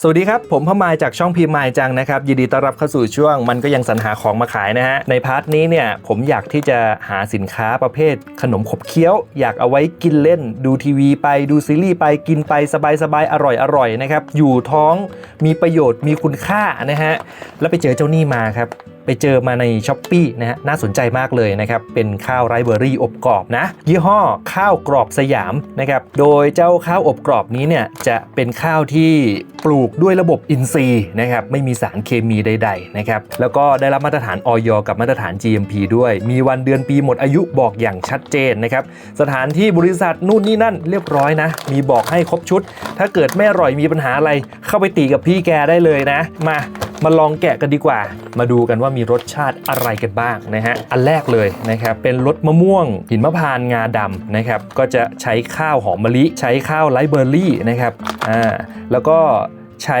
สวัสดีครับ ผมพมายจากช่องพีมายจังนะครับ ยินดีต้อนรับเข้าสู่ช่วงมันก็ยังสรรหาของมาขายนะฮะ ในพาร์ทนี้เนี่ยผมอยากที่จะหาสินค้าประเภท ขนมขบเคี้ยว อยากเอาไว้กินเล่น ดูทีวีไปดูซีรีส์ไปกินไปสบายๆ อร่อยๆนะครับ อยู่ท้องมีประโยชน์มีคุณค่านะฮะ แล้วไปเจอเจ้านี่มาครับ ไปเจอมาในช้อปปีนะฮะน่าสนใจมากเลยนะครับ เป็นข้าวไรเบอรี่อบกรอบนะ ยี่ห้อข้าวกรอบสยามนะครับโดยเจ้าข้าวอบกรอบนี้เนี่ยจะเป็นข้าวที่ปลูกด้วยระบบอินทรีย์นะครับไม่มีสารเคมีใดๆนะครับแล้วก็ได้รับมาตรฐานออยกับมาตรฐาน GMP ด้วย มีวันเดือนปีหมดอายุบอกอย่างชัดเจนนะครับสถานที่บริษัทนู่นนี่นั่นเรียบร้อยนะ มีบอกให้ครบชุด ถ้าเกิดไม่อร่อยมีปัญหาอะไรเข้าไปตีกับพี่แกได้เลยนะ มา มาลองแกะกันดีกว่า มาดูกันว่ามีรสชาติอะไรกันบ้างนะฮะ อันแรกเลยนะครับ เป็นรสมะม่วง หินมะพร้านงาดำนะครับ ก็จะใช้ข้าวหอมมะลิ ใช้ข้าวไรซ์เบอร์รี่นะครับ อ่า แล้วก็ใช้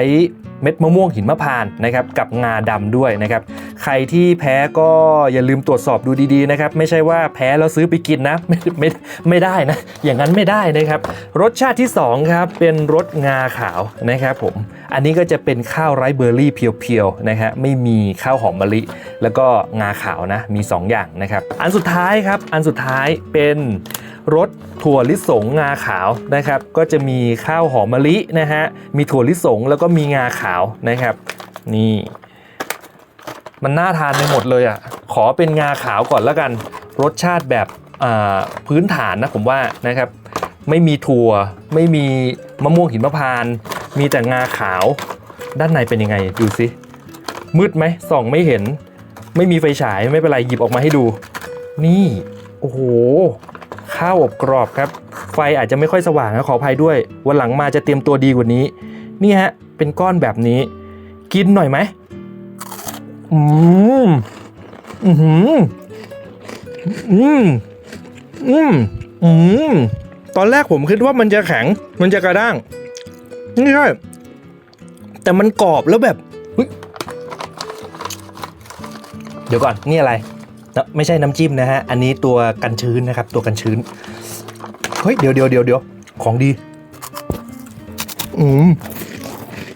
เม็ดมะม่วงหินมะพร้านนะครับกับงาดำด้วยนะครับใครที่แพ้ก็อย่าลืมตรวจสอบดูดีๆนะครับไม่ใช่ว่าแพ้แล้วซื้อไปกินนะไม่ไม่ไม่ได้นะ อย่างนั้นไม่ได้นะครับ รสชาติที่สองครับเป็นรสงาขาวนะครับผมอันนี้ก็จะเป็นข้าวไรซ์เบอร์รี่เพียวๆนะฮะไม่มีข้าวหอมมะลิ แล้วก็งาขาวนะมี 2 อย่างนะครับ อันสุดท้ายครับ อันสุดท้ายเป็น รสถั่วลิสงงาขาวนะครับ ก็จะมีข้าวหอมมะลินะฮะ มีถั่วลิสงแล้วก็มีงาขาวนะครับ นี่ มันน่าทานไปหมดเลยอะ ขอเป็นงาขาวก่อนแล้วกัน รสชาติแบบพื้นฐานนะผมว่านะครับ ไม่มีถั่ว ไม่มีมะม่วงหินมะพร้าน มีแต่งาขาว ด้านในเป็นยังไงดูสิ มืดไหมส่องไม่เห็น ไม่มีไฟฉายไม่เป็นไรหยิบออกมาให้ดู นี่ โอ้โห ข้าวอบกรอบครับ ไฟอาจจะไม่ค่อยสว่างนะขออภัยด้วย วันหลังมาจะเตรียมตัวดีกว่านี้ นี่ฮะ เป็นก้อนแบบนี้ กินหน่อยไหมอืมอืมอืมอืมอืมตอนแรกผมคิดว่ามันจะแข็ง มันจะกระด้างนี่ใช่แต่มันกรอบแล้วแบบ เดี๋ยวก่อน นี่อะไร ไม่ใช่น้ำจิ้มนะฮะ อันนี้ตัวกันชื้นนะครับ ตัวกันชื้น เฮ้ย เดี๋ยวเดี๋ยวเดี๋ยวเดี๋ยวของดี อืม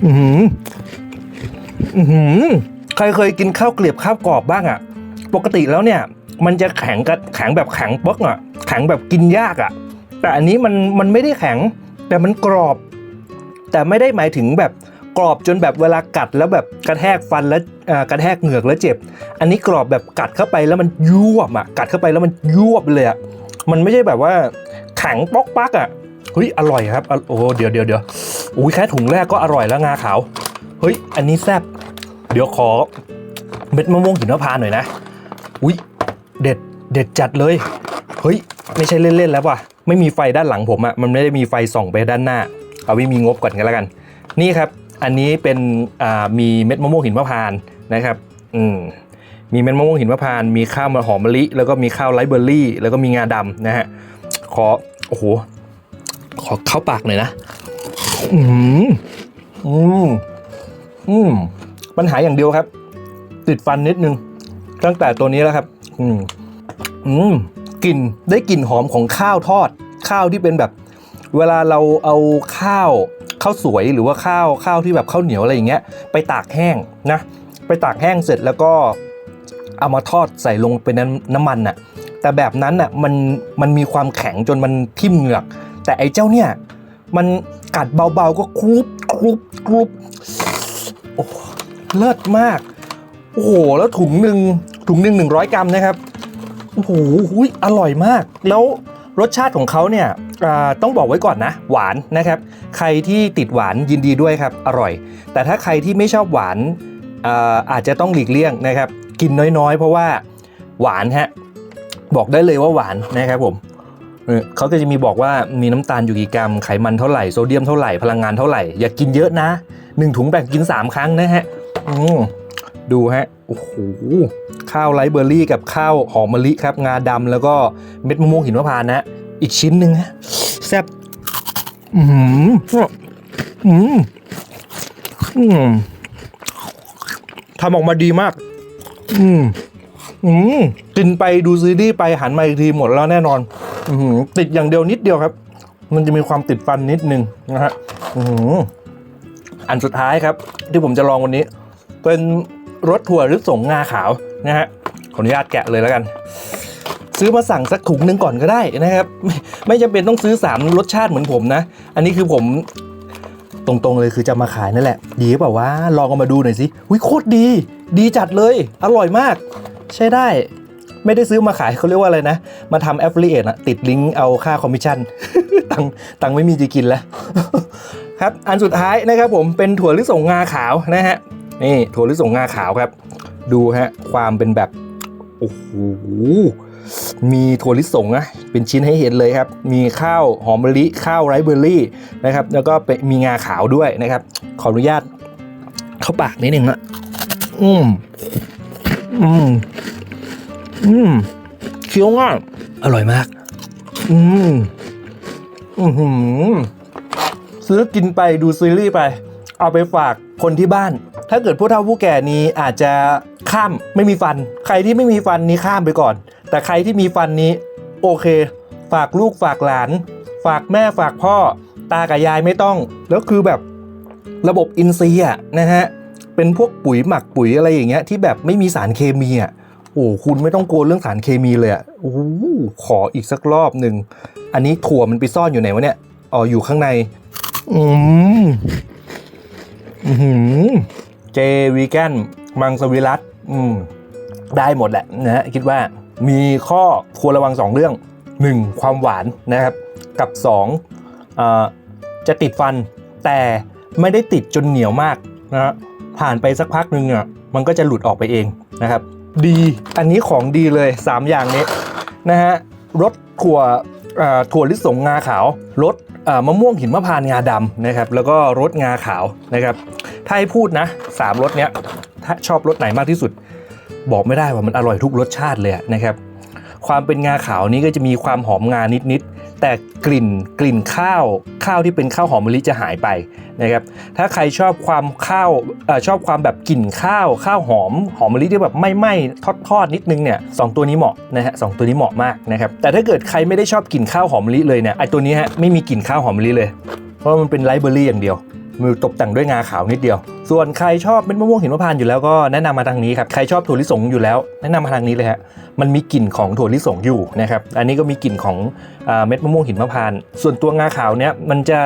อืมอืมใครเคยกินข้าวเกลียบข้าวกรอบบ้างอะ่ะ ปกติแล้วเนี่ย มันจะแข็งกับแข็งแบบแข็งปึกอะ แข็งแบบกินยากอะ่ะ แต่อันนี้มันมันไม่ได้แข็ง แต่มันกรอบ แต่ไม่ได้หมายถึงแบบ กรอบจนแบบเวลากัดแล้วแบบกระแทกฟันแล้วกระแทกเหงือกแล้วเจ็บ อันนี้กรอบแบบกัดเข้าไปแล้วมันยวบอะกัดเข้าไปแล้วมันยวบเลยอะมันไม่ใช่แบบว่าแข็งป๊อกปักอะเฮ้ยอร่อยครับอโอ้เดี๋ยวเดี๋ยวเดี๋ยวอุ้ยแค่ถุงแรกก็อร่อยแล้วงาขาวเฮ้ยอันนี้แซ่บเดี๋ยวขอเม็ดมะม่วงหินมะพร้านต์หน่อยนะอุ้ยเด็ดเด็ดจัดเลยเฮ้ยไม่ใช่เล่นๆแล้วว่ะไม่มีไฟด้านหลังผมอะมันไม่ได้มีไฟส่องไปด้านหน้า เอาไว้มีงบก่อนกันแล้วกัน นี่ครับ อันนี้เป็นมีเม็ดมะม่วงหินมะพร้านนะครับอืมมีเม็ดมะม่วงหินมะพร้านมีข้าวมะหอมมะลิ แล้วก็มีข้าวไรเบอร์รี่ แล้วก็มีงาดำนะฮะขอโอ้โหขอเข้าปากหน่อยนะ อืมอืมอืมปัญหาอย่างเดียวครับ ติดฟันนิดนึง ตั้งแต่ตัวนี้แล้วครับ อืมอืมกลิ่นได้กลิ่นหอมของข้าวทอด ข้าวที่เป็นแบบ เวลาเราเอาข้าว ข้าวสวยหรือว่าข้าวข้าวที่แบบข้าวเหนียวอะไรอย่างเงี้ยไปตากแห้งนะไปตากแห้งเสร็จแล้วก็เอามาทอดใส่ลงเป็นน้ำมันน่ะแต่แบบนั้นน่ะมันมันมีความแข็งจนมันทิ่มเหงือก แต่ไอ้เจ้าเนี่ยมันกัดเบาๆก็ครุบครุบครุบโอ้เลิศมาก โอ้โหแล้วถุงหนึ่งถุงหนึ่งหนึ่งร้อยกรัมนะครับโอ้โหหุยอร่อยมาก แล้ว รสชาติของเขาเนี่ยต้องบอกไว้ก่อนนะ หวานนะครับ ใครที่ติดหวานยินดีด้วยครับ อร่อย แต่ถ้าใครที่ไม่ชอบหวานอาอาจจะต้องหลีกเลี่ยงนะครับ กินน้อยๆ เพราะว่าหวานฮะบอกได้เลยว่าหวานนะครับผมเขาก็จะมีบอกว่ามีน้ำตาลอยู่กี่กรัมไขมันเท่าไหร่โซเดียมเท่าไหร่พลังงานเท่าไหร่อย่ากินเยอะนะหนึ่งถุงแบ่งกิน 3 ครั้งนะฮะดูฮะโอ้โห ข้าวไรเบอร์รี่ กับข้าวหอมมะลิครับ งาดำแล้วก็เม็ดมะม่วงหินมะพร้านนะ อีกชิ้นหนึ่งฮะแซ่บอืมอืมอืมทำออกมาดีมาก อืมอืมกินไปดูซีรีส์ไปหันมาอีกทีหมดแล้วแน่นอน อืมติดอย่างเดียวนิดเดียวครับ มันจะมีความติดฟันนิดนึงนะฮะอืมอันสุดท้ายครับ ที่ผมจะลองวันนี้ เป็นรสถั่วลิสงงาขาว นะฮะขออนุญาตแกะเลยแล้วกัน ซื้อมาสั่งสักถุงหนึ่งก่อนก็ได้นะครับไม่ไม่จำเป็นต้องซื้อสามรสชาติเหมือนผมนะ อันนี้คือผมตรงๆเลยคือจะมาขายนั่นแหละ ดีเปล่าวะลองเอามาดูหน่อยสิอุ้ยโคตรดี ดีจัดเลย อร่อยมาก ใช้ได้ ไม่ได้ซื้อมาขายเขาเรียกว่าอะไรนะ มาทำ affiliate อะติดลิงก์เอาค่าคอมมิชชั่นตังตังไม่มีจะกินแล้ว ครับ อันสุดท้ายนะครับผมเป็นถั่วลิสงงาขาวนะฮะนี่ถั่วลิสงงาขาวครับ ดูฮะ ความเป็นแบบ โอ้โห มีถั่วลิสงนะเป็นชิ้นให้เห็นเลยครับ มีข้าวหอมมะลิ ข้าวไรซ์เบอร์รี่นะครับ แล้วก็เป็นมีงาขาวด้วยนะครับ ขออนุญาต เข้าปากนิดนึงนะอืม อืม อืมเคี้ยวง่ายอร่อยมาก อืม อือหือซื้อกินไปดูซีรีส์ไป เอาไปฝากคนที่บ้าน ถ้าเกิดผู้เฒ่าผู้แก่นี้อาจจะ ข้ามไม่มีฟัน ใครที่ไม่มีฟันนี้ข้ามไปก่อน แต่ใครที่มีฟันนี้ โอเค ฝากลูกฝากหลาน ฝากแม่ฝากพ่อ ตากับยายไม่ต้อง แล้วคือแบบระบบอินทรีย์อะนะฮะเป็นพวกปุ๋ยหมักปุ๋ยอะไรอย่างเงี้ยที่แบบไม่มีสารเคมีอะโอ้คุณไม่ต้องกลัวเรื่องสารเคมีเลยอะโอ้ขออีกสักรอบหนึ่งอันนี้ถั่วมันไปซ่อนอยู่ไหนวะเนี่ยอ๋ออยู่ข้างในอืมอือหือเจวีแกนมังสวิรัต อืมได้หมดแหละนะฮะคิดว่ามีข้อควรระวัง 2 เรื่อง 1. ความหวานนะครับ กับ2อ่าจะติดฟัน แต่ไม่ได้ติดจนเหนียวมากนะฮะผ่านไปสักพักหนึ่งอะมันก็จะหลุดออกไปเองนะครับ ดีอันนี้ของดีเลย 3 อย่างนี้นะฮะรสถั่วถั่วลิสงงาขาวรสมะม่วงหินมะพร้านงาดำนะครับ แล้วก็รสงาขาวนะครับ ถ้าให้พูดนะสามรสเนี้ย ถ้าชอบรสไหนมากที่สุด บอกไม่ได้ว่ามันอร่อยทุกรสชาติเลยนะครับ ความเป็นงาขาวนี้ก็จะมีความหอมงานิดๆแต่กลิ่นกลิ่นข้าวข้าวที่เป็นข้าวหอมมะลิจะหายไปนะครับ ถ้าใครชอบความข้าวอชอบความแบบกลิ่นข้าวข้าวหอมหอมมะลิที่แบบไม่ไหม้ทอดๆนิดนึงเนี่ยสองตัวนี้เหมาะนะฮะสองตัวนี้เหมาะมากนะครับ แต่ถ้าเกิดใครไม่ได้ชอบกลิ่นข้าวหอมมะลิเลยเนี่ยไอตัวนี้ฮะไม่มีกลิ่นข้าวหอมมะลิเลย เพราะมันเป็นไลเบอร์รี่อย่างเดียว มือตกแต่งด้วยงาขาวนิดเดียว ส่วนใครชอบเม็ดมะม่วงหิมพานต์อยู่แล้วก็แนะนำมาทางนี้ครับใครชอบถั่วลิสงอยู่แล้ว แนะนำมาทางนี้เลยฮะมันมีกลิ่นของถั่วลิสงอยู่นะครับอันนี้ก็มีกลิ่นของอเม็ดมะม่วงหิมพานต์ส่วนตัวงาขาวเนี้ยมันจะ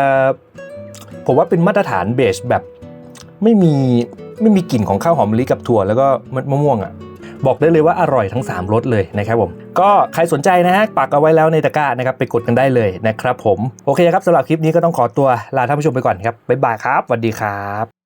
ผมว่าเป็นมาตรฐานเบสแบบไม่มีไม่มีกลิ่นของข้าวหอมมะลิกับถั่วแล้วก็เม็ดมะม่วงอะ บอกได้เลยว่าอร่อยทั้ง 3รสเลยนะครับผม ก็ใครสนใจนะฮะปักเอาไว้แล้วในตะกร้านะครับไปกดกันได้เลยนะครับผม โอเคครับสำหรับคลิปนี้ก็ต้องขอตัวลาท่านผู้ชมไปก่อนครับบ๊ายบายครับสวัสดีครับ